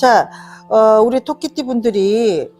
자, 어, 우리 토끼띠 분들이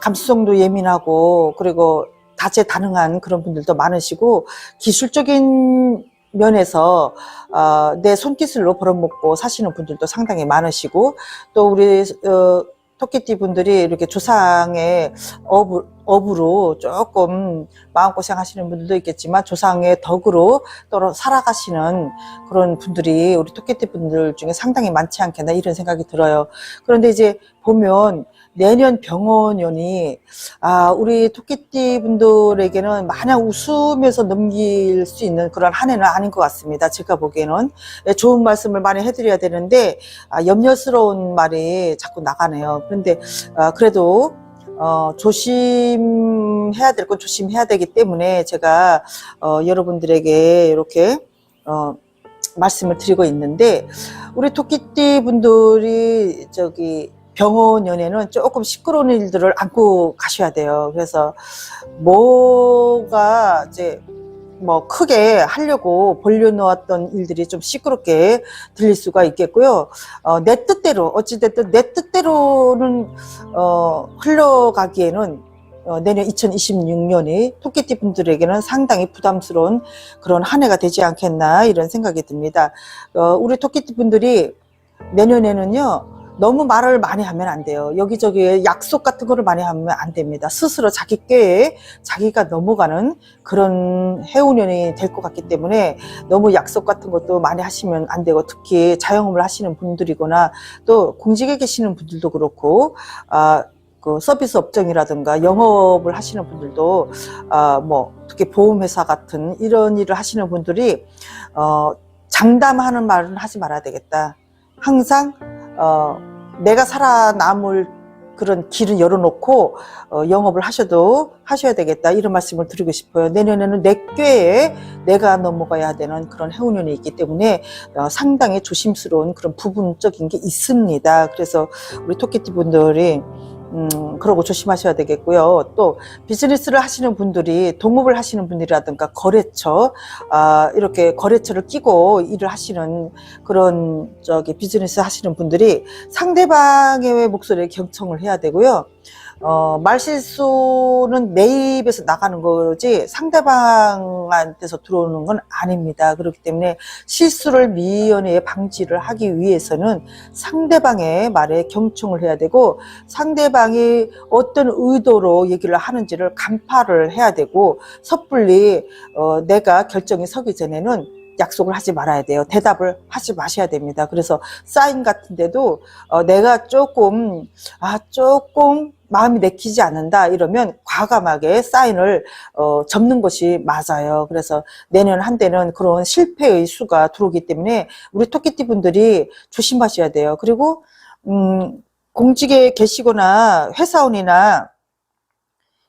감수성도 예민하고 그리고 다재다능한 그런 분들도 많으시고 기술적인 면에서 어, 내 손기술로 벌어먹고 사시는 분들도 상당히 많으시고 또 우리 어, 토끼띠 분들이 이렇게 조상의 업으, 업으로 조금 마음고생 하시는 분들도 있겠지만 조상의 덕으로 또 살아가시는 그런 분들이 우리 토끼띠 분들 중에 상당히 많지 않겠나 이런 생각이 들어요. 그런데 이제 보면 내년 병원연이 아 우리 토끼띠 분들에게는 마냥 웃으면서 넘길 수 있는 그런 한 해는 아닌 것 같습니다. 제가 보기에는 네, 좋은 말씀을 많이 해드려야 되는데 아, 염려스러운 말이 자꾸 나가네요. 그런데 아, 그래도 어, 조심해야 될 건 조심해야 되기 때문에 제가 어, 여러분들에게 이렇게 어, 말씀을 드리고 있는데 우리 토끼띠 분들이 저기 병원 연에는 조금 시끄러운 일들을 안고 가셔야 돼요. 그래서 뭐가 이제 뭐 크게 하려고 벌려놓았던 일들이 좀 시끄럽게 들릴 수가 있겠고요. 어, 내 뜻대로 어찌됐든 내 뜻대로는 어, 흘러가기에는 어, 내년 2026년이 토끼띠 분들에게는 상당히 부담스러운 그런 한 해가 되지 않겠나 이런 생각이 듭니다. 어, 우리 토끼띠 분들이 내년에는요. 너무 말을 많이 하면 안 돼요. 여기저기 약속 같은 거를 많이 하면 안 됩니다. 스스로 자기 꾀에 자기가 넘어가는 그런 해운년이 될 것 같기 때문에 너무 약속 같은 것도 많이 하시면 안 되고 특히 자영업을 하시는 분들이거나 또 공직에 계시는 분들도 그렇고 아, 그 서비스 업종이라든가 영업을 하시는 분들도 아, 뭐 특히 보험회사 같은 이런 일을 하시는 분들이 어, 장담하는 말은 하지 말아야 되겠다. 항상 어, 내가 살아남을 그런 길은 열어놓고 어, 영업을 하셔도 하셔야 되겠다 이런 말씀을 드리고 싶어요. 내년에는 내 꾀에 내가 넘어가야 되는 그런 해운년이 있기 때문에 어, 상당히 조심스러운 그런 부분적인 게 있습니다. 그래서 우리 토끼띠 분들이 음, 그러고 조심하셔야 되겠고요. 또 비즈니스를 하시는 분들이 동업을 하시는 분들이라든가 거래처, 아, 이렇게 거래처를 끼고 일을 하시는 그런 저기 비즈니스 하시는 분들이 상대방의 목소리에 경청을 해야 되고요. 어, 말실수는 내 입에서 나가는 거지 상대방한테서 들어오는 건 아닙니다. 그렇기 때문에 실수를 미연에 방지를 하기 위해서는 상대방의 말에 경청을 해야 되고 상대방이 어떤 의도로 얘기를 하는지를 간파를 해야 되고 섣불리 어, 내가 결정이 서기 전에는 약속을 하지 말아야 돼요. 대답을 하지 마셔야 됩니다. 그래서 사인 같은데도 어, 내가 조금 아 조금 마음이 내키지 않는다 이러면 과감하게 사인을 어, 접는 것이 맞아요. 그래서 내년 한 대는 그런 실패의 수가 들어오기 때문에 우리 토끼띠 분들이 조심하셔야 돼요. 그리고 음, 공직에 계시거나 회사원이나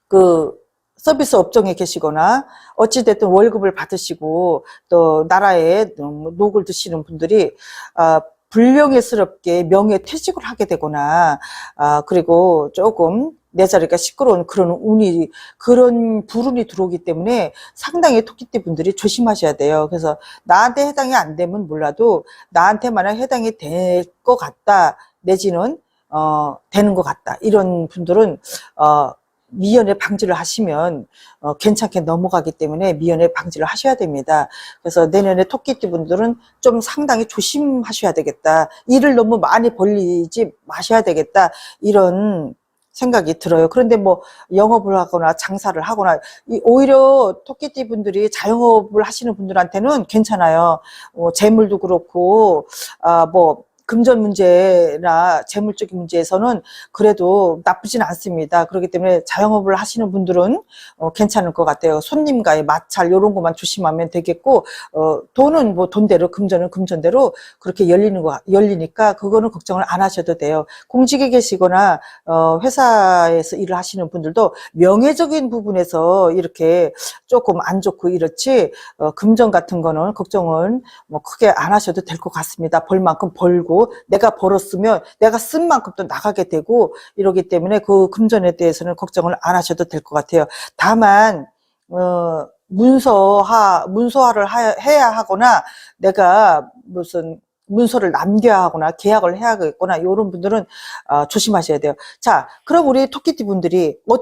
그 서비스 업종에 계시거나 어찌됐든 월급을 받으시고 또 나라에 뭐 녹을 드시는 분들이 아, 불명예스럽게 명예퇴직을 하게 되거나 아, 그리고 조금 내 자리가 시끄러운 그런 운이 그런 불운이 들어오기 때문에 상당히 토끼띠 분들이 조심하셔야 돼요. 그래서 나한테 해당이 안 되면 몰라도 나한테 만약 해당이 될 것 같다 내지는 어 되는 것 같다 이런 분들은 어 미연에 방지를 하시면 어, 괜찮게 넘어가기 때문에 미연에 방지를 하셔야 됩니다. 그래서 내년에 토끼띠 분들은 좀 상당히 조심하셔야 되겠다. 일을 너무 많이 벌리지 마셔야 되겠다. 이런 생각이 들어요. 그런데 뭐 영업을 하거나 장사를 하거나 이 오히려 토끼띠 분들이 자영업을 하시는 분들한테는 괜찮아요. 어, 재물도 그렇고 아뭐 금전 문제나 재물적인 문제에서는 그래도 나쁘진 않습니다. 그렇기 때문에 자영업을 하시는 분들은 어, 괜찮을 것 같아요. 손님과의 마찰 이런 것만 조심하면 되겠고 어, 돈은 뭐 돈대로 금전은 금전대로 그렇게 열리는 거 열리니까 그거는 걱정을 안 하셔도 돼요. 공직에 계시거나 어, 회사에서 일을 하시는 분들도 명예적인 부분에서 이렇게 조금 안 좋고 이렇지 어, 금전 같은 거는 걱정은 뭐 크게 안 하셔도 될 것 같습니다. 벌 만큼 벌고 내가 벌었으면 내가 쓴 만큼 또 나가게 되고 이러기 때문에 그 금전에 대해서는 걱정을 안 하셔도 될 것 같아요. 다만 어, 문서화 문서화를 하- 해야 하거나 내가 무슨 문서를 남겨야 하거나 계약을 해야겠거나 이런 분들은 어, 조심하셔야 돼요. 자, 그럼 우리 토끼띠 분들이 어,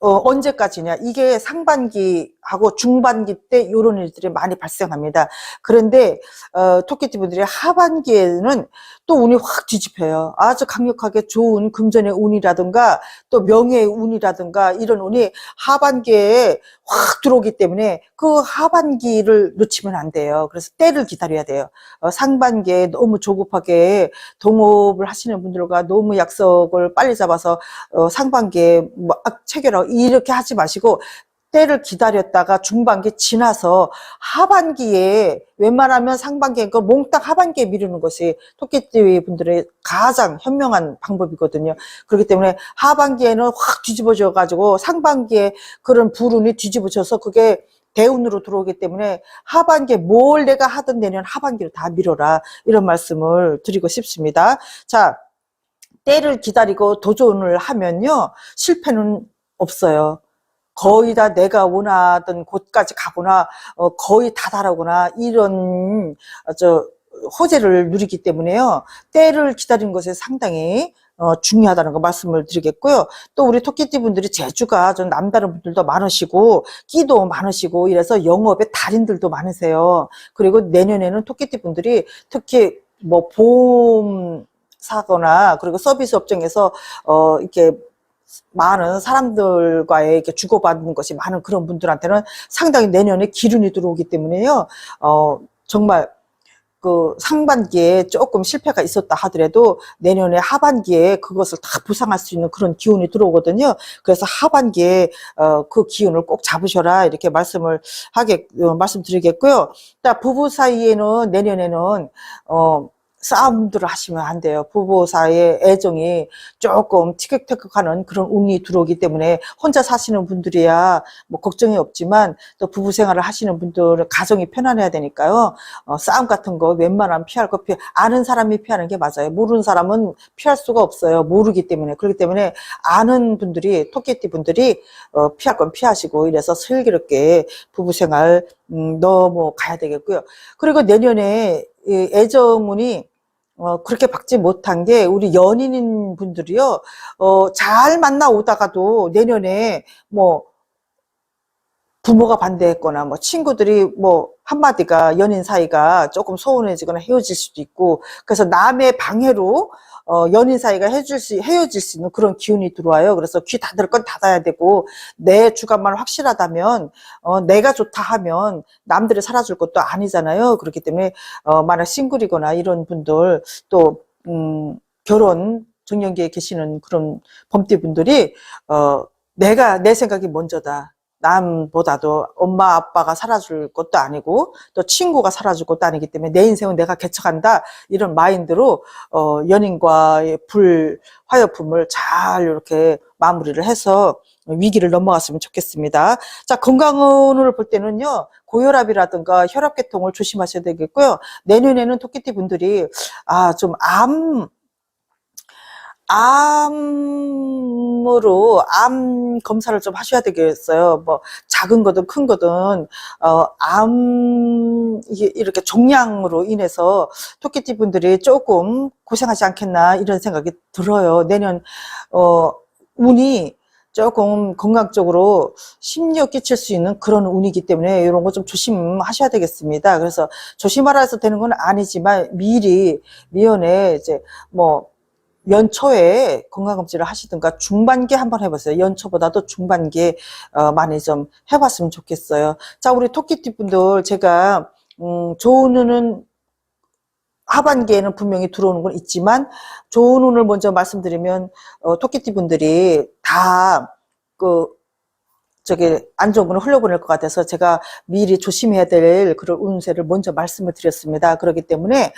어, 언제까지냐? 이게 상반기하고 중반기 때 이런 일들이 많이 발생합니다. 그런데 어, 토끼띠 분들이 하반기에는 또 운이 확 뒤집혀요. 아주 강력하게 좋은 금전의 운이라든가 또 명예의 운이라든가 이런 운이 하반기에 확 들어오기 때문에 그 하반기를 놓치면 안 돼요. 그래서 때를 기다려야 돼요. 어, 상반기에 너무 조급하게 동업을 하시는 분들과 너무 약속을 빨리 잡아서 어, 상반기에 막 체결하고 이렇게 하지 마시고 때를 기다렸다가 중반기 지나서 하반기에 웬만하면 상반기에 그 몽땅 하반기에 미루는 것이 토끼띠 분들의 가장 현명한 방법이거든요. 그렇기 때문에 하반기에는 확 뒤집어져 가지고 상반기에 그런 불운이 뒤집어져서 그게 대운으로 들어오기 때문에 하반기에 뭘 내가 하든 내년 하반기로 다 미뤄라 이런 말씀을 드리고 싶습니다. 자, 때를 기다리고 도전을 하면요 실패는 없어요. 거의 다 내가 원하던 곳까지 가거나 어, 거의 다 다르거나 이런 어, 저 호재를 누리기 때문에요. 때를 기다리는 것에 상당히 어, 중요하다는 거 말씀을 드리겠고요. 또 우리 토끼띠 분들이 재주가 좀 남다른 분들도 많으시고 끼도 많으시고 이래서 영업의 달인들도 많으세요. 그리고 내년에는 토끼띠 분들이 특히 뭐 보험 사거나 그리고 서비스 업종에서 어 이렇게 많은 사람들과의 이렇게 주고받는 것이 많은 그런 분들한테는 상당히 내년에 기운이 들어오기 때문에요. 어, 정말 그 상반기에 조금 실패가 있었다 하더라도 내년에 하반기에 그것을 다 보상할 수 있는 그런 기운이 들어오거든요. 그래서 하반기에 어, 그 기운을 꼭 잡으셔라 이렇게 말씀을 하게 어, 말씀드리겠고요. 자, 부부 사이에는 내년에는 어 싸움들을 하시면 안 돼요. 부부 사이의 애정이 조금 티격태격하는 그런 운이 들어오기 때문에 혼자 사시는 분들이야 뭐 걱정이 없지만 또 부부 생활을 하시는 분들은 가정이 편안해야 되니까요. 어, 싸움 같은 거 웬만하면 피할 거 피해 아는 사람이 피하는 게 맞아요. 모르는 사람은 피할 수가 없어요. 모르기 때문에 그렇기 때문에 아는 분들이 토끼띠 분들이 어, 피할 건 피하시고 이래서 슬기롭게 부부 생활 음, 넘어 가야 되겠고요. 그리고 내년에 이 애정운이 어, 그렇게 받지 못한 게 우리 연인인 분들이요, 어, 잘 만나 오다가도 내년에 뭐 부모가 반대했거나 뭐 친구들이 뭐 한마디가 연인 사이가 조금 소원해지거나 헤어질 수도 있고 그래서 남의 방해로 어, 연인 사이가 헤어질 수, 헤어질 수 있는 그런 기운이 들어와요. 그래서 귀 닫을 건 닫아야 되고, 내 주관만 확실하다면, 어, 내가 좋다 하면 남들이 살아줄 것도 아니잖아요. 그렇기 때문에, 어, 만약 싱글이거나 이런 분들, 또, 음, 결혼, 정년기에 계시는 그런 범띠 분들이, 어, 내가, 내 생각이 먼저다. 남보다도 엄마 아빠가 살아줄 것도 아니고 또 친구가 살아줄 것도 아니기 때문에 내 인생은 내가 개척한다 이런 마인드로 어, 연인과의 불 화요품을 잘 이렇게 마무리를 해서 위기를 넘어갔으면 좋겠습니다. 자 건강운을 볼 때는요 고혈압이라든가 혈압계통을 조심하셔야 되겠고요 내년에는 토끼띠 분들이 아 좀 암 암 으로 암 검사를 좀 하셔야 되겠어요. 뭐 작은 거든 큰 거든 어 암 이렇게 종양으로 인해서 토끼띠 분들이 조금 고생하지 않겠나 이런 생각이 들어요. 내년 어 운이 조금 건강적으로 심려 끼칠 수 있는 그런 운이기 때문에 이런 거 좀 조심하셔야 되겠습니다. 그래서 조심하라 해서 되는 건 아니지만 미리 미연에 이제 뭐 연초에 건강검진을 하시든가 중반기에 한번 해보세요. 연초보다도 중반기에 어, 많이 좀 해봤으면 좋겠어요. 자, 우리 토끼띠 분들 제가 음, 좋은 운은 하반기에는 분명히 들어오는 건 있지만 좋은 운을 먼저 말씀드리면 어, 토끼띠 분들이 다그 저기 안 좋은 분을 흘려보낼 것 같아서 제가 미리 조심해야 될 그런 운세를 먼저 말씀을 드렸습니다. 그렇기 때문에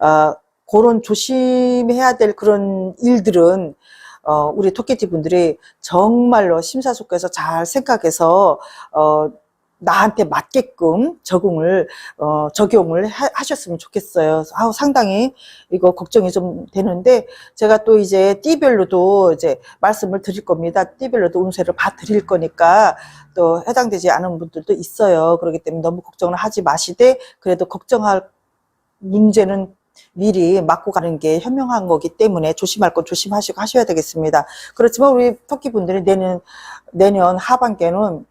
어, 그런 조심해야 될 그런 일들은 어, 우리 토끼띠 분들이 정말로 심사숙고해서 잘 생각해서 어, 나한테 맞게끔 적응을 어, 적용을 하, 하셨으면 좋겠어요. 아우 상당히 이거 걱정이 좀 되는데 제가 또 이제 띠별로도 이제 말씀을 드릴 겁니다. 띠별로도 운세를 봐 드릴 거니까 또 해당되지 않은 분들도 있어요. 그렇기 때문에 너무 걱정을 하지 마시되 그래도 걱정할 문제는 미리 맞고 가는 게 현명한 거기 때문에 조심할 건 조심하시고 하셔야 되겠습니다. 그렇지만 우리 토끼분들이 내년, 내년 하반기에는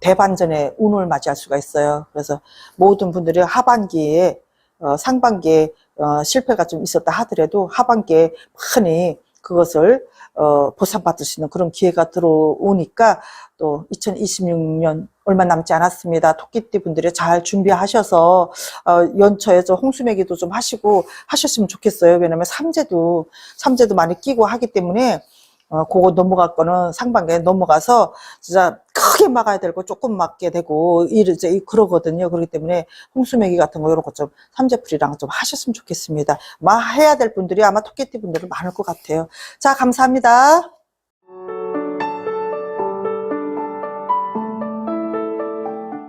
대반전의 운을 맞이할 수가 있어요. 그래서 모든 분들이 하반기에, 어, 상반기에 어, 실패가 좀 있었다 하더라도 하반기에 많이 그것을 어, 보상받을 수 있는 그런 기회가 들어오니까 또 2026년 얼마 남지 않았습니다. 토끼띠 분들이 잘 준비하셔서 어, 연초에 저 홍수매기도 좀 하시고 하셨으면 좋겠어요. 왜냐면 삼재도 삼재도 많이 끼고 하기 때문에 어, 그거 넘어갈 거는 상반기에 넘어가서 진짜 크게 막아야 되고 조금 막게 되고 일 이제 이- 그러거든요. 그렇기 때문에 홍수매기 같은 거 이런 거좀 삼재풀이랑 좀 하셨으면 좋겠습니다. 마 해야 될 분들이 아마 토끼띠 분들은 많을 것 같아요. 자, 감사합니다.